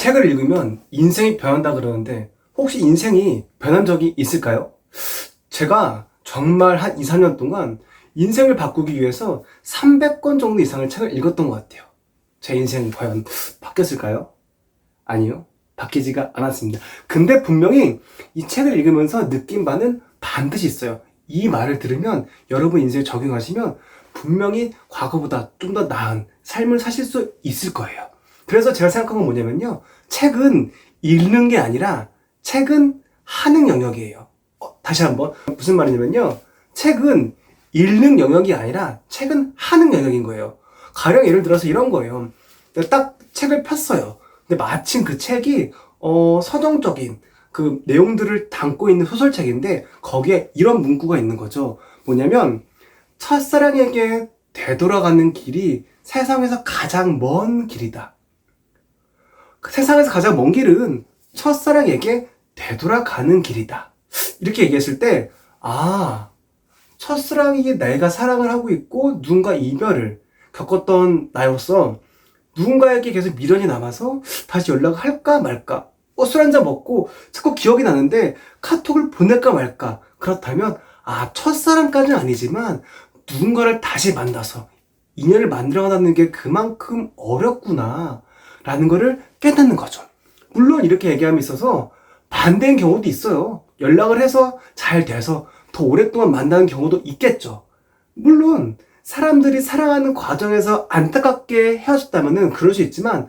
책을 읽으면 인생이 변한다 그러는데 혹시 인생이 변한 적이 있을까요? 제가 정말 한 2, 3년 동안 인생을 바꾸기 위해서 300권 정도 이상의 책을 읽었던 것 같아요. 제 인생이 과연 바뀌었을까요? 아니요. 바뀌지가 않았습니다. 근데 분명히 이 책을 읽으면서 느낀 바는 반드시 있어요. 이 말을 들으면 여러분 인생에 적용하시면 분명히 과거보다 좀 더 나은 삶을 사실 수 있을 거예요. 그래서 제가 생각한 건 뭐냐면요. 책은 읽는 게 아니라 책은 하는 영역이에요. 어, 다시 한번. 무슨 말이냐면요. 책은 읽는 영역이 아니라 책은 하는 영역인 거예요. 가령 예를 들어서 이런 거예요. 딱 책을 폈어요. 근데 마침 그 책이 어, 서정적인 그 내용들을 담고 있는 소설책인데 거기에 이런 문구가 있는 거죠. 뭐냐면 첫사랑에게 되돌아가는 길이 세상에서 가장 먼 길이다. 그 세상에서 가장 먼 길은 첫사랑에게 되돌아가는 길이다. 이렇게 얘기했을 때, 아, 첫사랑이 내가 사랑을 하고 있고 누군가 이별을 겪었던 나로서 누군가에게 계속 미련이 남아서 다시 연락을 할까 말까. 어, 술 한잔 먹고 자꾸 기억이 나는데 카톡을 보낼까 말까. 그렇다면, 아, 첫사랑까지는 아니지만 누군가를 다시 만나서 인연을 만들어가는 게 그만큼 어렵구나. 라는 거를 깨닫는 거죠. 물론 이렇게 얘기함에 있어서 반대인 경우도 있어요. 연락을 해서 잘 돼서 더 오랫동안 만나는 경우도 있겠죠. 물론 사람들이 사랑하는 과정에서 안타깝게 헤어졌다면 그럴 수 있지만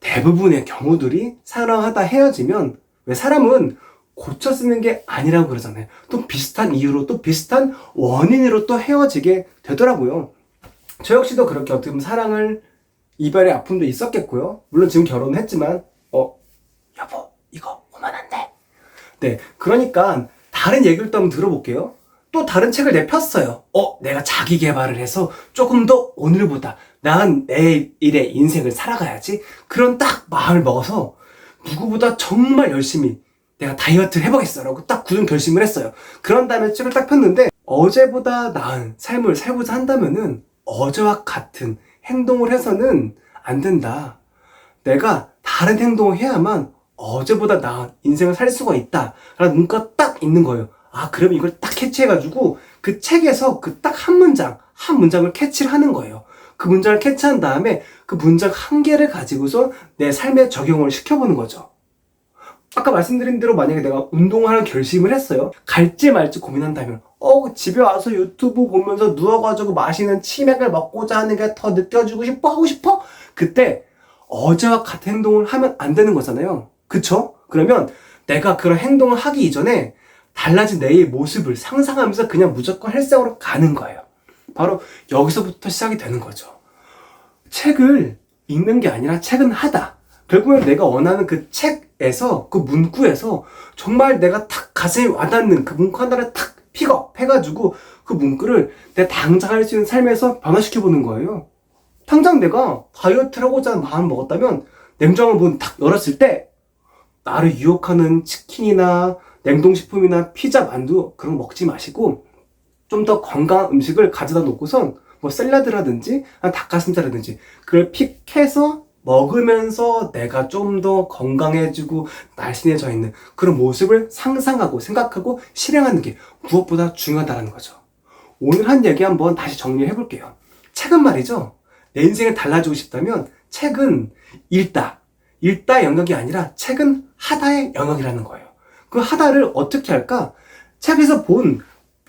대부분의 경우들이 사랑하다 헤어지면 왜 사람은 고쳐 쓰는 게 아니라고 그러잖아요. 또 비슷한 이유로 또 비슷한 원인으로 또 헤어지게 되더라고요. 저 역시도 그렇게 어떻게 보면 사랑을 이별의 아픔도 있었겠고요. 물론 지금 결혼을 했지만 어 여보 이거 돼. 네 그러니까 다른 얘기를 또 한번 들어볼게요. 또 다른 책을 내폈어요. 어 내가 자기 개발을 해서 조금 더 오늘보다 나은 내일의 인생을 살아가야지. 그런 딱 마음을 먹어서 누구보다 정말 열심히 내가 다이어트를 해보겠어라고 딱 굳은 결심을 했어요. 그런 다음에 책을 딱 폈는데 어제보다 나은 삶을 살고자 한다면은 어제와 같은 행동을 해서는 안 된다. 내가 다른 행동을 해야만 어제보다 나은 인생을 살 수가 있다. 라는 문구가 딱 있는 거예요. 아, 그러면 이걸 딱 캐치해가지고 그 책에서 그 딱 한 문장, 한 문장을 캐치를 하는 거예요. 그 문장을 캐치한 다음에 그 문장 한 개를 가지고서 내 삶에 적용을 시켜보는 거죠. 아까 말씀드린 대로 만약에 내가 운동을 하는 결심을 했어요. 갈지 말지 고민한다면, 어, 집에 와서 유튜브 보면서 누워가지고 마시는 치맥을 먹고자 하는 게 더 느껴지고 싶어? 하고 싶어? 그때 어제와 같은 행동을 하면 안 되는 거잖아요. 그쵸? 그러면 내가 그런 행동을 하기 이전에 달라진 내의 모습을 상상하면서 그냥 무조건 헬스장으로 가는 거예요. 바로 여기서부터 시작이 되는 거죠. 책을 읽는 게 아니라 책은 하다. 결국엔 내가 원하는 그 책에서 그 문구에서 정말 내가 탁 가슴에 와닿는 그 문구 하나를 탁 픽업 해가지고 그 문구를 내 당장 할 수 있는 삶에서 변화시켜 보는 거예요. 당장 내가 다이어트를 하고자 하는 마음을 먹었다면 냉장고 문탁 열었을 때 나를 유혹하는 치킨이나 냉동식품이나 피자, 만두 그런 거 먹지 마시고 좀 더 건강한 음식을 가져다 놓고선 뭐 샐러드라든지 닭가슴살이라든지 그걸 픽해서 먹으면서 내가 좀 더 건강해지고 날씬해져 있는 그런 모습을 상상하고 생각하고 실행하는 게 무엇보다 중요하다는 거죠. 오늘 한 얘기 한번 다시 정리해 볼게요. 책은 말이죠. 내 인생을 달라지고 싶다면 책은 읽다. 읽다 영역이 아니라 책은 하다의 영역이라는 거예요. 그 하다를 어떻게 할까? 책에서 본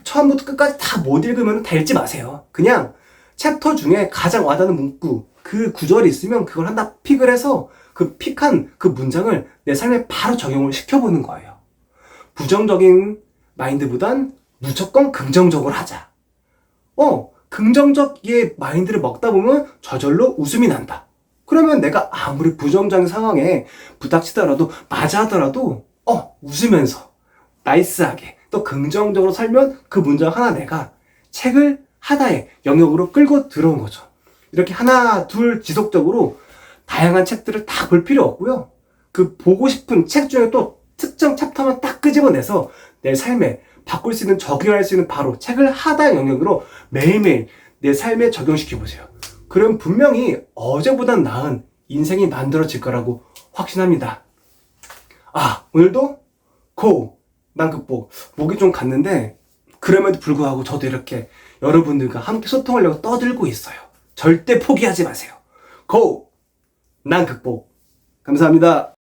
처음부터 끝까지 다 못 읽으면 다 읽지 마세요. 그냥 챕터 중에 가장 와닿는 문구, 그 구절이 있으면 그걸 하나 픽을 해서 그 픽한 그 문장을 내 삶에 바로 적용을 시켜보는 거예요. 부정적인 마인드보단 무조건 긍정적으로 하자. 어, 긍정적의 마인드를 먹다 보면 저절로 웃음이 난다. 그러면 내가 아무리 부정적인 상황에 부닥치더라도 맞아 하더라도 어 웃으면서 나이스하게 또 긍정적으로 살면 그 문장 하나 내가 책을 하나의 영역으로 끌고 들어온 거죠. 이렇게 하나, 둘 지속적으로 다양한 책들을 다 볼 필요 없고요. 그 보고 싶은 책 중에 또 특정 챕터만 딱 끄집어내서 내 삶에 바꿀 수 있는, 적용할 수 있는 바로 책을 하단 영역으로 매일매일 내 삶에 적용시켜 보세요. 그럼 분명히 어제보단 나은 인생이 만들어질 거라고 확신합니다. 아, 오늘도 고! 난 극복. 목이 좀 갔는데, 그럼에도 불구하고 저도 이렇게 여러분들과 함께 소통하려고 떠들고 있어요. 절대 포기하지 마세요. 고! 난 극복. 감사합니다.